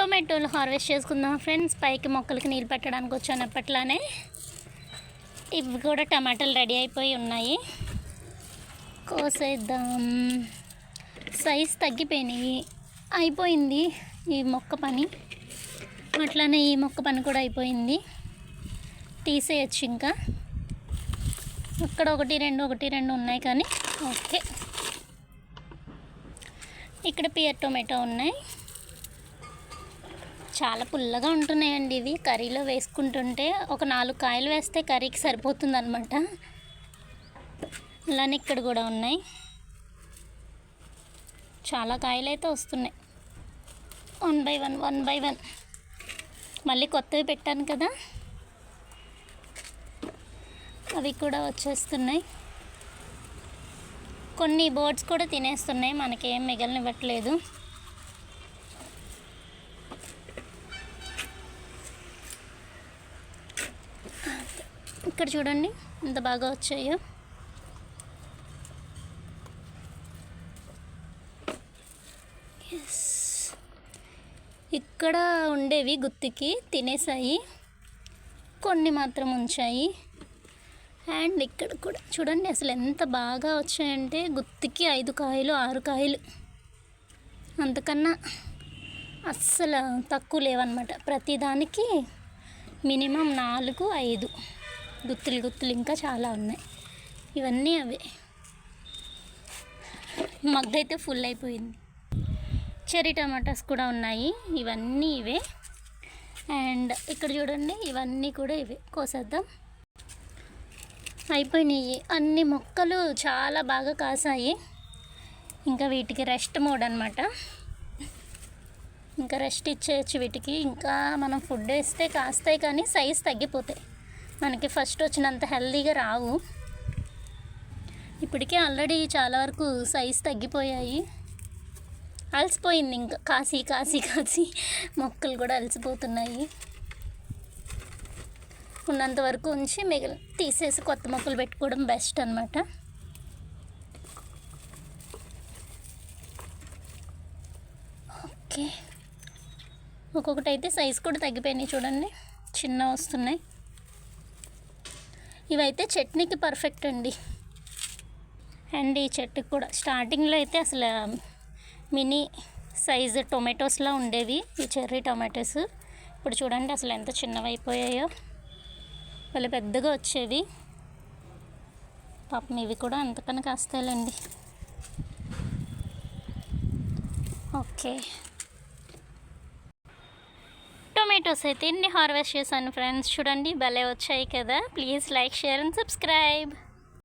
టొమాటోలు హార్వెస్ట్ చేసుకుందాం ఫ్రెండ్స్. పైకి మొక్కలకి నీళ్ళు పెట్టడానికి వచ్చాను అప్పట్లానే ఇవి కూడా టమాటాలు రెడీ అయిపోయి ఉన్నాయి. కోసేద్దాం. సైజ్ తగ్గిపోయినాయి. అయిపోయింది ఈ మొక్క పని. అట్లానే ఈ మొక్క పని కూడా అయిపోయింది. తీసేయచ్చు ఇంకా. ఇక్కడ ఒకటి రెండు ఒకటి రెండు ఉన్నాయి కానీ ఓకే. ఇక్కడ పియర్ టొమాటో ఉన్నాయి. చాలా పుల్లగా ఉంటున్నాయండి ఇవి. కర్రీలో వేసుకుంటుంటే ఒక నాలుగు కాయలు వేస్తే కర్రీకి సరిపోతుంది అనమాట అలానే ఇక్కడ కూడా ఉన్నాయి. చాలా కాయలు అయితే వస్తున్నాయి. One by one one by one మళ్ళీ కొత్తవి పెట్టాను కదా. అవి కూడా వచ్చేస్తున్నాయి. కొన్ని బోర్డ్స్ కూడా తినేస్తున్నాయి. మనకేం మిగలనివ్వట్లేదు. ఇక్కడ చూడండి ఎంత బాగా వచ్చాయో. ఎస్ ఇక్కడ ఉండేవి గుత్తికి తినేసాయి. కొన్ని మాత్రం ఉంచాయి. అండ్ ఇక్కడ కూడా చూడండి అసలు ఎంత బాగా వచ్చాయంటే గుత్తికి ఐదు కాయలు ఆరు కాయలు. అంతకన్నా అస్సలు తక్కువ లేవన్నమాట. ప్రతిదానికి మినిమం నాలుగు ఐదు గుత్తులు గుత్తులు ఇంకా చాలా ఉన్నాయి. ఇవన్నీ అవే. మగ్గైతే ఫుల్ అయిపోయింది. చెరీ టమాటాస్ కూడా ఉన్నాయి. ఇవన్నీ ఇవే. అండ్ ఇక్కడ చూడండి ఇవన్నీ కూడా ఇవే. కోసేద్దాం. అయిపోయినాయి. అన్ని మొక్కలు చాలా బాగా కాసాయి. ఇంకా వీటికి రెస్ట్ మోడ్ అనమాట ఇంకా రెస్ట్ ఇచ్చేయచ్చు వీటికి. ఇంకా మనం ఫుడ్ వేస్తే కాస్తాయి కానీ సైజ్ తగ్గిపోతాయి. మనకి ఫస్ట్ వచ్చినంత హెల్దీగా రావు. ఇప్పటికే ఆల్రెడీ చాలా వరకు సైజ్ తగ్గిపోయాయి. అలసిపోయింది ఇంకా. కాసి కాసి కాసి మొక్కలు కూడా అలసిపోతున్నాయి. ఉన్నంత వరకు ఉంచి మిగిలి తీసేసి కొత్త మొక్కలు పెట్టుకోవడం బెస్ట్ అనమాట ఓకే. ఒక్కొక్కటి అయితే సైజ్ కూడా తగ్గిపోయినాయి చూడండి. చిన్న వస్తున్నాయి. ఇవైతే చట్నీకి పర్ఫెక్ట్ అండి. అండ్ ఈ చెట్టుకి కూడా స్టార్టింగ్లో అయితే అసలు మినీ సైజు టొమాటోస్లా ఉండేవి. ఈ చెర్రీ టొమాటోస్ ఇప్పుడు చూడండి అసలు ఎంత చిన్నవి అయిపోయాయో. వాళ్ళు పెద్దగా వచ్చేవి. పాపం ఇవి కూడా అంతకన్నా కాస్తాయిలేండి. ఓకే. టొమాటోస్ అయితే ఎన్ని హార్వెస్ట్ చేశాను ఫ్రెండ్స్ చూడండి భలే వచ్చాయి కదా. Please like share and subscribe